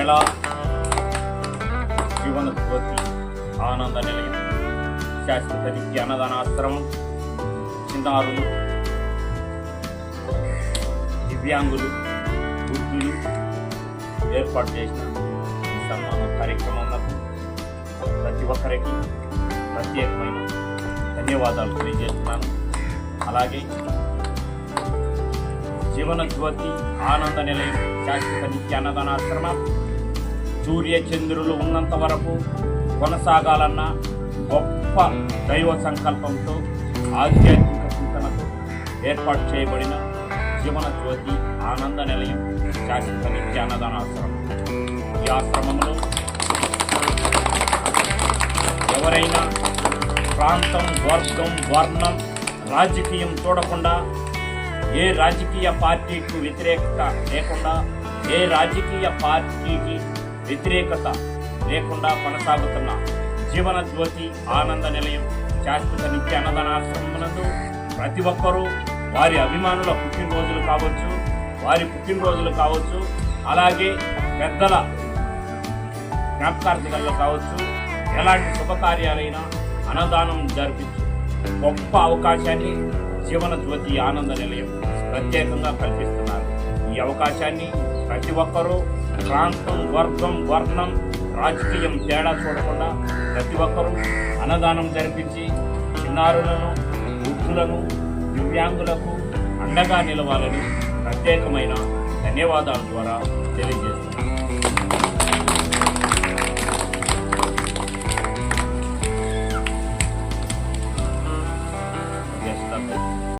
నెల జీవన జ్యోతి ఆనంద నిలయం శాశ్వత విద్య అన్నదానాశ్రమం చిన్నారులు దివ్యాంగులు వృద్ధులు ఏర్పాటు చేసిన సన్మాన కార్యక్రమంలో ప్రతి ఒక్కరికి ప్రత్యేకమైన ధన్యవాదాలు తెలియజేస్తున్నాను. అలాగే జీవన జ్యోతి ఆనంద నిలయం శాశ్వత నిత్య అన్నదానాశ్రమం సూర్య చంద్రులు ఉన్నంత వరకు కొనసాగాలన్న గొప్ప దైవ సంకల్పంతో ఆధ్యాత్మిక చింతనతో ఏర్పాటు చేయబడిన జీవన జ్యోతి ఆనంద నిలయం శాశ్వత నిత్య అన్నదానాశ్రమం ఈ ఆశ్రమంలో ఎవరైనా ప్రాంతం వర్గం వర్ణం రాజకీయం చూడకుండా ఏ రాజకీయ పార్టీకి వ్యతిరేకత లేకుండా ఏ రాజకీయ పార్టీకి వ్యతిరేకత లేకుండా కొనసాగుతున్న జీవన జ్యోతి ఆనంద నిలయం శాశ్వత నిత్య అన్నదానాశ్రమనందు ప్రతి ఒక్కరూ వారి అభిమానుల పుట్టినరోజులు కావచ్చు వారి పుట్టినరోజులు కావచ్చు అలాగే పెద్దల జ్ఞాపకార్థికల్లో కావచ్చు ఎలాంటి శుభకార్యాలైనా అన్నదానం జరిపించు గొప్ప అవకాశాన్ని జీవన జ్యోతి ఆనంద నిలయం ప్రత్యేకంగా కల్పిస్తున్నారు. ఈ అవకాశాన్ని ప్రతి ఒక్కరూ ప్రాంతం వర్గం వర్ణం రాజకీయం తేడా చూడకుండా ప్రతి ఒక్కరూ అన్నదానం జరిపించి చిన్నారులను వృద్ధులను దివ్యాంగులకు అండగా నిలవాలని ప్రత్యేకమైన ధన్యవాదాల ద్వారా తెలియజేస్తున్నాను.